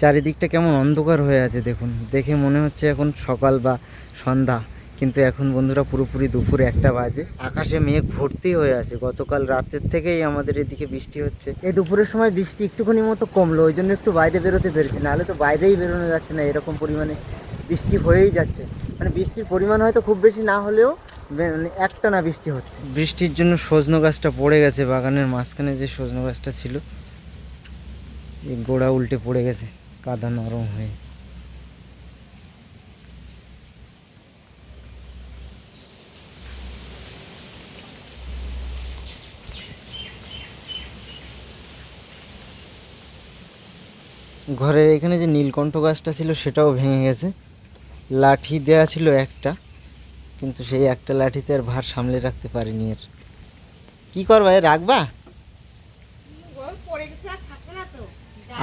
চারিদিকটা কেমন অন্ধকার হয়ে আছে দেখুন। দেখে মনে হচ্ছে এখন সকাল বা সন্ধ্যা। কিন্তু এখন বন্ধুরা পুরোপুরি দুপুর একটা বাজে। আকাশে মেঘ ভর্তি হয়ে আছে। গতকাল রাতের থেকেই আমাদের এদিকে বৃষ্টি হচ্ছে। এই দুপুরের সময় বৃষ্টি একটুখানি মতো কমলো, ওই জন্য একটু বাইরে বেরোতে পেরেছি। নাহলে তো বাইরেই বেরোনো যাচ্ছে না, এরকম পরিমাণে বৃষ্টি হয়েই যাচ্ছে। মানে বৃষ্টির পরিমাণ হয়তো খুব বেশি না হলেও মানে একটা না বৃষ্টি হচ্ছে। বৃষ্টির জন্য সজনো গাছটা পড়ে গেছে, বাগানের মাঝখানে যে সজনো গাছটা ছিল, এই গোড়া উল্টে পড়ে গেছে। কাদা নরম হয়ে। ঘরের এখানে যে নীলকণ্ঠ গাছটা ছিল, সেটাও ভেঙে গেছে। লাঠি দেয়া ছিল একটা, কিন্তু সেই একটা লাঠিতে আর ভার সামলে রাখতে পারিনি এর। কি করবা এ? রাখবা?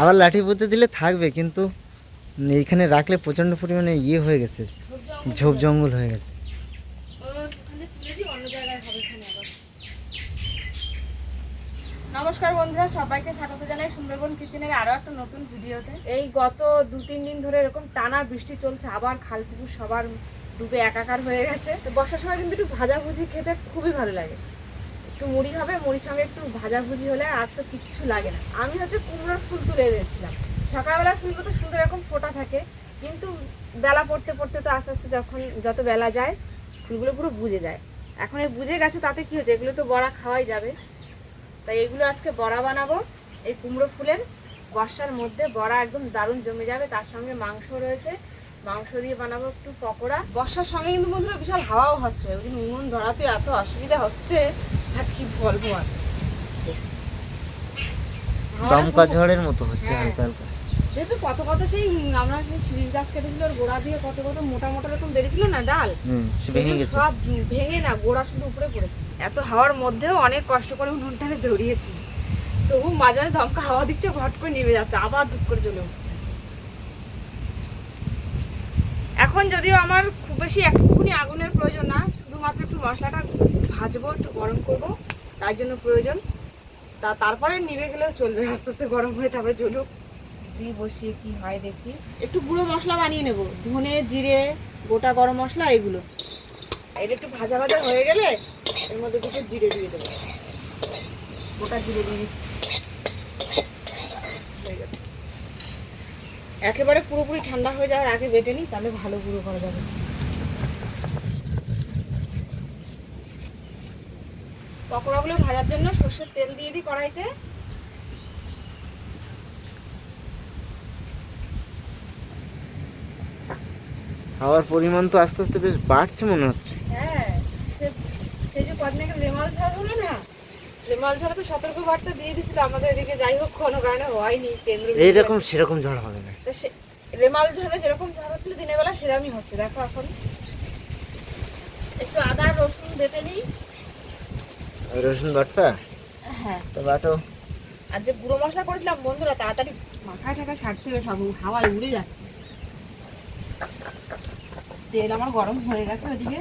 আবার লাঠি পুঁতে দিলে থাকবে, কিন্তু এইখানে রাখলে প্রচণ্ড পরিমাণে ইয়ে হয়ে গেছে, ঝোপ জঙ্গল হয়ে গেছে। নমস্কার বন্ধুরা, সবাইকে স্বাগত জানাই সুন্দরবন কিচেনের আরও একটা নতুন ভিডিওতে। এই গত দু তিন দিন ধরে এরকম টানা বৃষ্টি চলছে, আবার খাল পুকুর সবার ডুবে একাকার হয়ে গেছে। তো বর্ষার সময় কিন্তু একটু ভাজাভুজি খেতে খুবই ভালো লাগে। একটু মুড়ি হবে মুড়ির সঙ্গে একটু ভাজাভুজি হলে আর তো কিচ্ছু লাগে না। আমি হচ্ছে কুমড়োর ফুল তুলে এনেছিলাম। সকালবেলা ফুলগুলো তো সুন্দর এরকম ফোটা থাকে, কিন্তু বেলা পড়তে পড়তে তো আস্তে আস্তে যখন যত বেলা যায়, ফুলগুলো পুরো বুঝে যায়। এখন এই বুঝে গেছে, তাতে কি হচ্ছে এগুলো তো বড়া খাওয়াই যাবে। তাই এগুলো আজকে বড়া বানাবো। এই কুমড়ো ফুলের বর্ষার মধ্যে বড়া একদম দারুণ জমে যাবে। তার সঙ্গে মাংস রয়েছে। মাংস দিয়ে বানাবো একটু পকোড়া। বর্ষার সঙ্গে কিন্তু বন্ধুরা বিশাল হাওয়াও হচ্ছে। ওই দিন উনুন ধরাতে এত অসুবিধা হচ্ছে। আর কি বলব আর? দমকা ঝড়ের মতো হচ্ছে হ্যাঁ। হালকা হালকা। যেহেতু কত কত সেই আমরা সেই শিরিষ গাছ কেটেছিল ওর গোড়া দিয়ে কত কত মোটা মোটা বেরিয়েছিল না ডাল? সব ভেঙে না গোড়া শুধু উপরে পড়েছে। এত হাওয়ার মধ্যেও অনেক কষ্ট করে উনুনটাকে ধরিয়েছি। তবু মাঝে মাঝে দমকা হাওয়া দিচ্ছে ঘট করে নেমে যাচ্ছে আবার দুঃখ করে চলে উঠছে। এখন যদিও আমার খুব বেশি একটুখানি আগুনের প্রয়োজন না শুধুমাত্র একটু মশলাটা ভাজবো একটু গরম করব তার জন্য প্রয়োজন। তা তারপরে নিভে গেলেও চলবে আস্তে আস্তে গরম হয়ে তারপরে জ্বলুক। দিয়ে বসিয়ে কি হয় দেখি। একটু গুঁড়ো মশলা বানিয়ে নেব ধনে জিরে গোটা গরম মশলা এগুলো। এটা একটু ভাজা ভাজা হয়ে গেলে এর মধ্যে কিছু জিরে দিয়ে দেবো। গোটা জিরে দিয়ে দিচ্ছি। একেবারে পুরোপুরি ঠান্ডা হয়ে যাওয়ার আগে বেটে নিই তাহলে ভালো গুঁড়ো করা যাবে। পকোড়াগুলো ভাজার জন্য সর্ষের তেল দিয়ে দিই কড়াইতে। হাওয়ার পরিমাণ তো আস্তে আস্তে বেশ বাড়ছে মনে হচ্ছে। হ্যাঁ সে সেই যে কদিন আগে রেমাল ঝড় হলো না রেমাল ঝড়ে তো সতর্ক বার্তা দিয়ে দিছিল আমাদের এদিকে যাই হোক কোনো কারণে হয়নি কেন্দ্র এইরকম সেরকম ঝড় হবে না। রেমাল ঝড়ে যেরকম ঝড় হচ্ছিল দিনের বেলা সেরকমই হচ্ছে। দেখো এখন একটু আদা রসুন বেটে নিই। রসুন বাটটা? হ্যাঁ। তো বাটো। আর যে গুঁড়ো মশলা করেছিলাম বন্ধুরা তাড়াতাড়ি মাথায় টাকা সারতে হবে সব হাওয়ায় উড়ে যাচ্ছে। তেল আমার গরম হয়ে গেছে ওদিকে।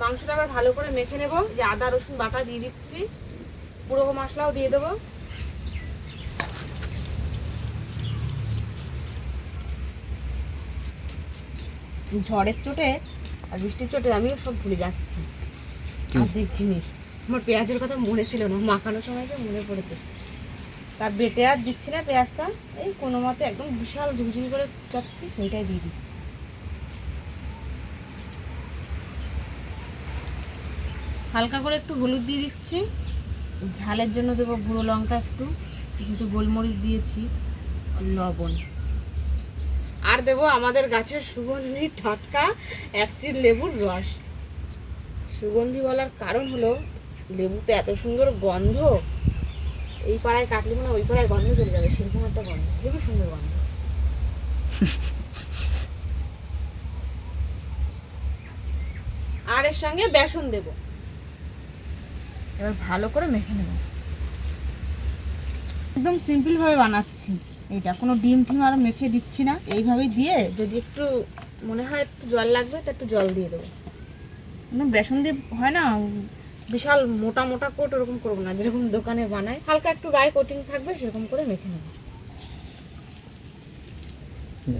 মাংসটা আবার ভালো করে মেখে নেব। যে আদা রসুন বাটা দিয়ে দিচ্ছি। পুরো মশলাও দিয়ে দেবো। ঝড়ের চোটে আর বৃষ্টির চোটে আমিও সব ভুলে যাচ্ছি। অর্ধেক জিনিস আমার পেঁয়াজের কথা মনে ছিল না মাখানোর সময় যে মনে পড়েছে। তার বেটে আর দিচ্ছি না পেঁয়াজটা এই কোনো মতে একদম বিশাল ঝুড়ঝুড়ি করে চাচ্ছি সেইটাই দিয়ে দিচ্ছি। হালকা করে একটু হলুদ দিয়ে দিচ্ছি ঝালের জন্য দেবো গুঁড়ো লঙ্কা একটু যেহেতু গোলমরিচ দিয়েছি লবণ। আর দেবো আমাদের গাছের সুগন্ধি টাটকা এক চির লেবুর রস। সুগন্ধি বলার কারণ হলো, লেবুতে এত সুন্দর গন্ধ, এই পাড়ায় কাটলে মনে ওই পাড়ায় গন্ধ চলে যাবে, সেরকম একটা গন্ধ, খুবই সুন্দর গন্ধ। আর এর সঙ্গে বেসন দেব। এবার ভালো করে মেখে নেব। একদম সিম্পল ভাবে বানাচ্ছি। এইটা কোনো ডিম টিম আর মেখে দিচ্ছি না। এইভাবেই দিয়ে যদি একটু মনে হয় একটু জল লাগবে তো একটু জল দিয়ে দেবো। মানে বেসন দিয়ে হয় না বিশাল মোটা মোটা কোট ওরকম করব না যেরকম দোকানে বানায়। হালকা একটু গায়ে কোটিং থাকবে সেরকম করে মেখে নেব।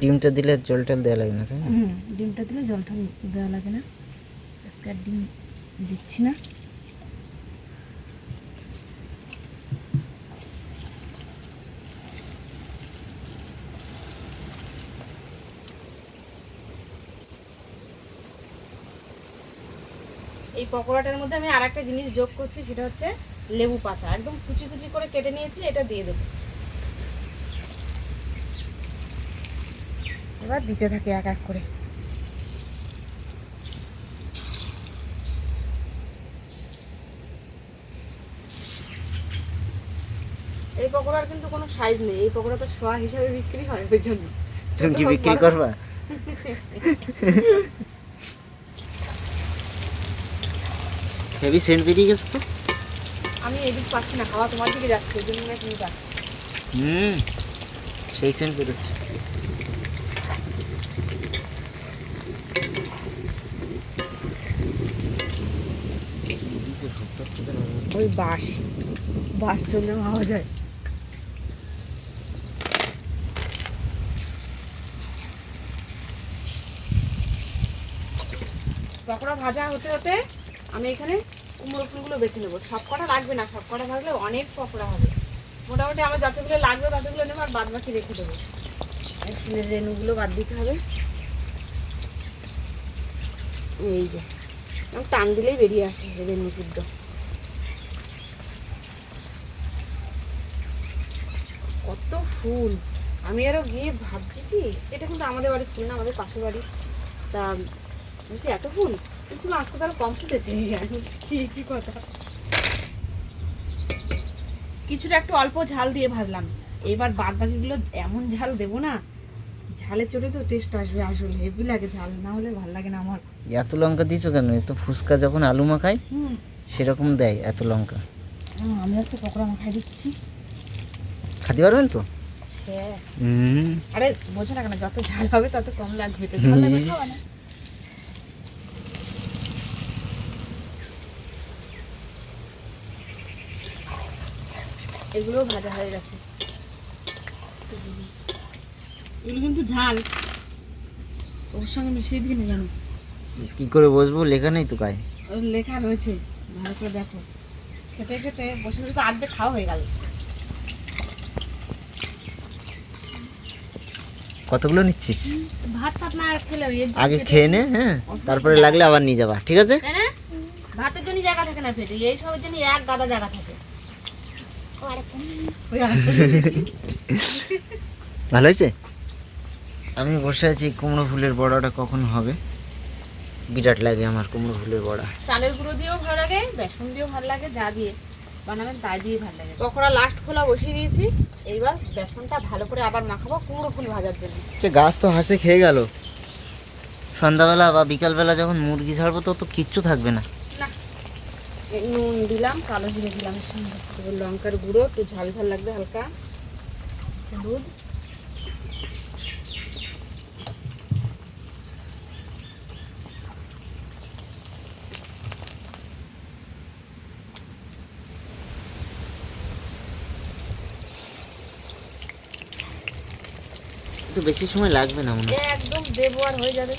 ডিমটা দিলে জল টল দেওয়া লাগে না তাই না? হুম ডিমটা দিলে জলটা দেওয়া লাগে না। আজকে আর ডিম দিচ্ছি না। এই পকোড়াটার মধ্যে আমি আর একটা জিনিস যোগ করছি সেটা হচ্ছে লেবু পাতা। একদম কুচি কুচি করে কেটে নিয়েছি এটা দিয়ে দেবো। এবার দিতে থাকে এক এক করে। এই পকোড়ার কিন্তু কোনো সাইজ নেই। এই পকোড়া তো শোয়া হিসাবে বিক্রি হয় ওই জন্য। তুমি কি বিক্রি করবা? হেভি সেন্ট বেরিয়ে গেছে তো। আমি এদিক পাচ্ছি না খাওয়া তোমার দিকে যাচ্ছে ওই জন্য তুমি পাচ্ছি হুম সেই সেন্ট বেরোচ্ছে। ওই বাঁশ বাঁশ চললে আওয়াজ হয় পকোড়া ভাজা হতে হতে আমি এখানে কুমড়ো ফুলগুলো বেছে নেব। সব কটা লাগবে না, সব কটা ভাজলে অনেক পকোড়া হবে। মোটামুটি আমার যতগুলো লাগবে ততগুলো নেব আর বাদ বাকি রেখে দেবো। ফুলের বাদ দিতে হবে। এই যে টান দিলেই বেরিয়ে আসে রেণু শুদ্ধ কত ফুল। আমি আরও গিয়ে ভাবছি কি, এটা কিন্তু আমাদের বাড়ির ফুল না, আমাদের পাশের বাড়ি তা, বলছি এত ফুল? বলছি মা, আজকে তাহলে কম ফুটেছে কি কি কথা? কিছুটা একটু অল্প ঝাল দিয়ে ভাজলাম। এবার বাদ বাকিগুলো এমন ঝাল দেবো না ঝালের চোটে তো টেস্ট আসবে আসলে। হেভি লাগে ঝাল না হলে ভালো লাগে না আমার। এত লঙ্কা দিয়েছ কেন? এ তো ফুচকা যখন আলু মাখাই হুম। সেরকম দেয় এত লঙ্কা। আমি আজকে পকোড়া মাখাই দিচ্ছি। খাতে পারবেন তো? হ্যাঁ। আরে বোঝো না কেন যত ঝাল হবে তত কম লাগবে তো। ঝাল লাগবে না। এগুলো ভাজা হয়ে গেছে। এগুলো কিন্তু ঝাল। ওর সঙ্গে মিশিয়ে দিই না জানো? কি করে বসবো? লেখা নেই তো গায়ে। লেখা রয়েছে। ভালো করে দেখো। খেতে খেতে বসে বসে তো আর্ধেক খাওয়া হয়ে গেল। কতগুলো নিচ্ছিস? ভাত টাত না খেলে আগে খেয়ে নে হ্যাঁ? তারপরে লাগলে আবার নিয়ে যাবা ঠিক আছে? তাই না ভাতের জন্য জায়গা থাকে না পেটে এই সবের জন্য এক গাদা জায়গা থাকে। ভালো হয়েছে? আমি বসে আছি কুমড়ো ফুলের বড়াটা কখন হবে? বিরাট লাগে আমার কুমড়ো ফুলের বড়া। চালের গুঁড়ো দিয়েও ভালো লাগে বেসন দিয়েও ভালো লাগে যা দিয়ে বানাবেন তাই দিয়ে ভালো লাগে। পকোড়া লাস্ট খোলা বসিয়ে দিয়েছি এইবার বেসনটা ভালো করে আবার মাখাবো কুমড়ো ফুল ভাজার জন্য। সে গাছ তো হাসে খেয়ে গেল। সন্ধ্যাবেলা বা বিকালবেলা যখন মুরগি ছাড়বো তো তো কিচ্ছু থাকবে না। নুন দিলাম কালো জিরে দিলাম এর সঙ্গে তারপর লঙ্কার গুঁড়ো একটু ঝাল ঝাল লাগবে হালকা। হলুদ। তো বেশি সময় লাগবে না মনে হয়। একদম দেবো আর হয়ে যাবে।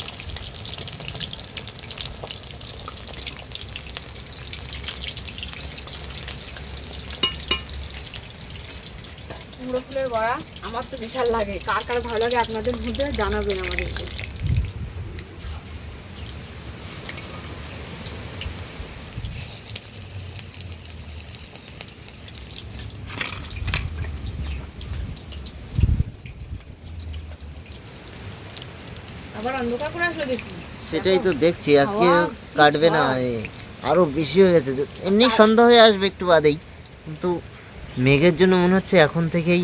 কুমড়ো ফুলের বড়া আমার তো বিশাল লাগে। কার কার ভালো লাগে আপনাদের মধ্যে জানাবেন আমাদেরকে। আবার অন্ধকার করে আসলো দেখি সেটাই তো দেখছি আজকে কাটবে না আরও বেশি হয়ে গেছে। এমনি সন্ধ্যা হয়ে আসবে একটু বাদেই কিন্তু মেঘের জন্য মনে হচ্ছে এখন থেকেই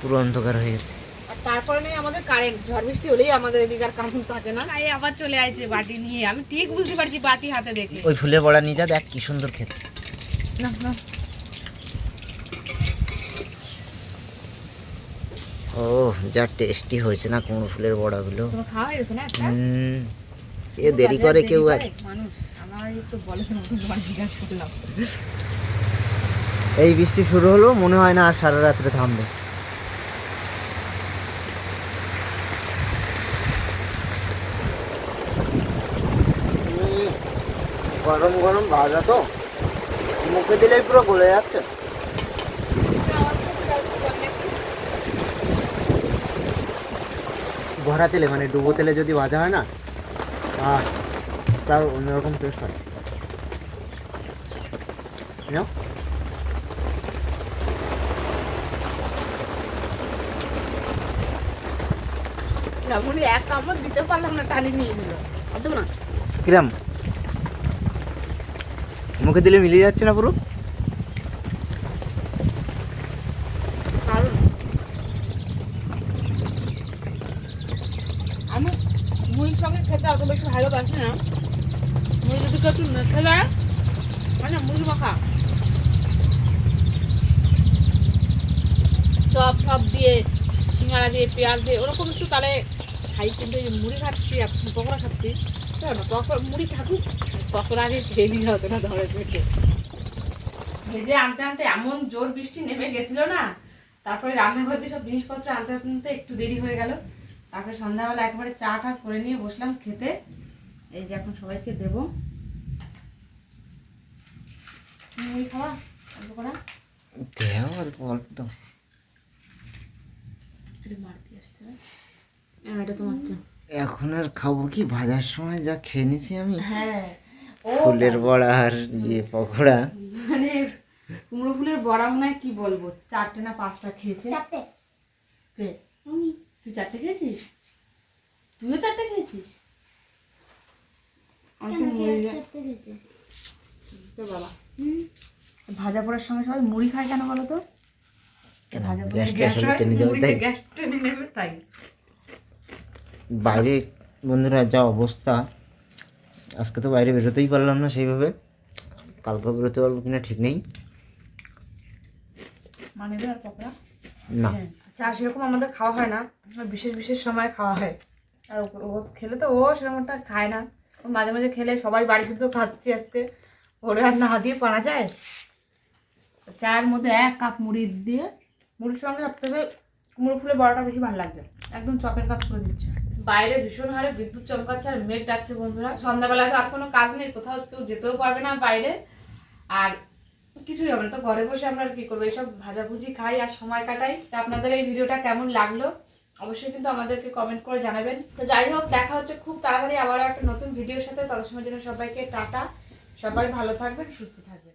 পুরো অন্ধকার হয়ে গেছে। আর তারপরে নেই আমাদের কারেন্ট ঝড় বৃষ্টি হলেই আমাদের এদিকে আর কারেন্ট থাকে না। তাই আবার চলে আইছে বাটি নিয়ে। আমি ঠিক বুঝতে পারছি বাটি হাতে দেখে। ওই ফুলের বড়া নিয়ে যা দেখ কি সুন্দর খেতে। না না। ও যা টেস্টি হয়েছে না কুমড়ো ফুলের বড়াগুলো। খাওয়া হয়ে গেছে না হুম এ দেরি করে কেউ আর মানুষ আমার তো বলে তো নতুন তোমার জিজ্ঞাসা করলাম এই বৃষ্টি শুরু হলো মনে হয় না আর সারা রাত্রে থামবে। গরম গরম ভাজা তো। মুখে দিলেই পুরো গলে যাচ্ছে। ভরা তেলে মানে ডুবো তেলে যদি ভাজা হয় না তার অন্যরকম টেস্ট হয়। রামুনি এক কামড় দিতে পারলাম না টানি নিয়ে নিল। অত না? কিরাম? মুখে দিলে মিলিয়ে যাচ্ছে না পুরো? আমি মুড়ির সঙ্গে খেতে অত বেশি ভালোবাসি না। মুড়ি যদি কেউ একটু মেখে দেয় মানে মুড়ি মাখা। চপ টপ দিয়ে সিঙ্গারা দিয়ে পেঁয়াজ দিয়ে ওরকম একটু তাহলে খাই কিন্তু এই মুড়ি খাচ্ছি আর পকোড়া খাচ্ছি। না পকোড়া মুড়ি থাকুক। পকোড়া আগে খেয়ে নিয়ে হতো না ধরে পেটে ভেজে আনতে আনতে এমন জোর বৃষ্টি নেমে গেছিল না তারপরে রান্নাঘর দিয়ে সব জিনিসপত্র আনতে আনতে একটু দেরি হয়ে গেল। তারপরে সন্ধ্যাবেলা একবারে চা টা করে নিয়ে বসলাম খেতে। এই যে এখন সবাইকে দেবো। মুড়ি খাওয়া অল্প করা দেহ অল্প অল্প তো এটা মারতে আসতে হবে হ্যাঁ এটা তোমার চা এখন আর খাব কি? ভাজার সময় যা খেয়ে নিছি আমি। হ্যাঁ ফুলের বড়া আর ইয়ে পকোড়া। মানে কুমড়ো ফুলের বড়া মনে হয় কি বলব? চারটে না পাঁচটা খেয়েছে। চারটে। কে? আমি। তুই চারটে খেয়েছিস? তুইও চারটে খেয়েছিস? বাবা। ভাজা পোড়ার সময় সবাই মুড়ি খায় কেন বলো তো? বাইরে বন্ধুরা যা অবস্থা আজকে তো বাইরে বেরোতেই পারলাম না সেইভাবে। কালকে বেরোতে পারব কিনা ঠিক নেই। মানে না। হ্যাঁ, চা সেরকম আমাদের খাওয়া হয় না বিশেষ বিশেষ সময় খাওয়া হয়। আর ও- খেলে তো ও সেরকমটা খায় না। ও মাঝে মাঝে খেলে সবাই বাড়ি শুধু খাচ্ছি আজকে। ওরে আর না দিয়ে পারা যায়? চায়ের মধ্যে এক কাপ মুড়ি দিয়ে মুড়ির সঙ্গে সব থেকে কুমড়ো ফুলের বড়াটা বেশি ভালো লাগবে একদম চপের কাজ করে দিচ্ছে। বাইরে ভীষণ হারে বিদ্যুৎ চমকাচ্ছে আর মেঘ ডাকছে বন্ধুরা। সন্ধ্যাবেলায় তো আর কোনো কাজ নেই, কোথাও কেউ যেতেও পারবে না বাইরে। আর কিছুই হবে না, তো ঘরে বসে আমরা আর কি করব? এইসব ভাজাভুজি খাই আর সময় কাটাই। তো আপনাদের এই ভিডিওটা কেমন লাগল? অবশ্যই কিন্তু আমাদেরকে কমেন্ট করে জানাবেন। তো যাই হোক, দেখা হচ্ছে খুব তাড়াতাড়ি আবার একটা নতুন ভিডিওর সাথে। তত সময় জন্য সবাইকে টাটা। সবাই ভালো থাকবেন, সুস্থ থাকবেন।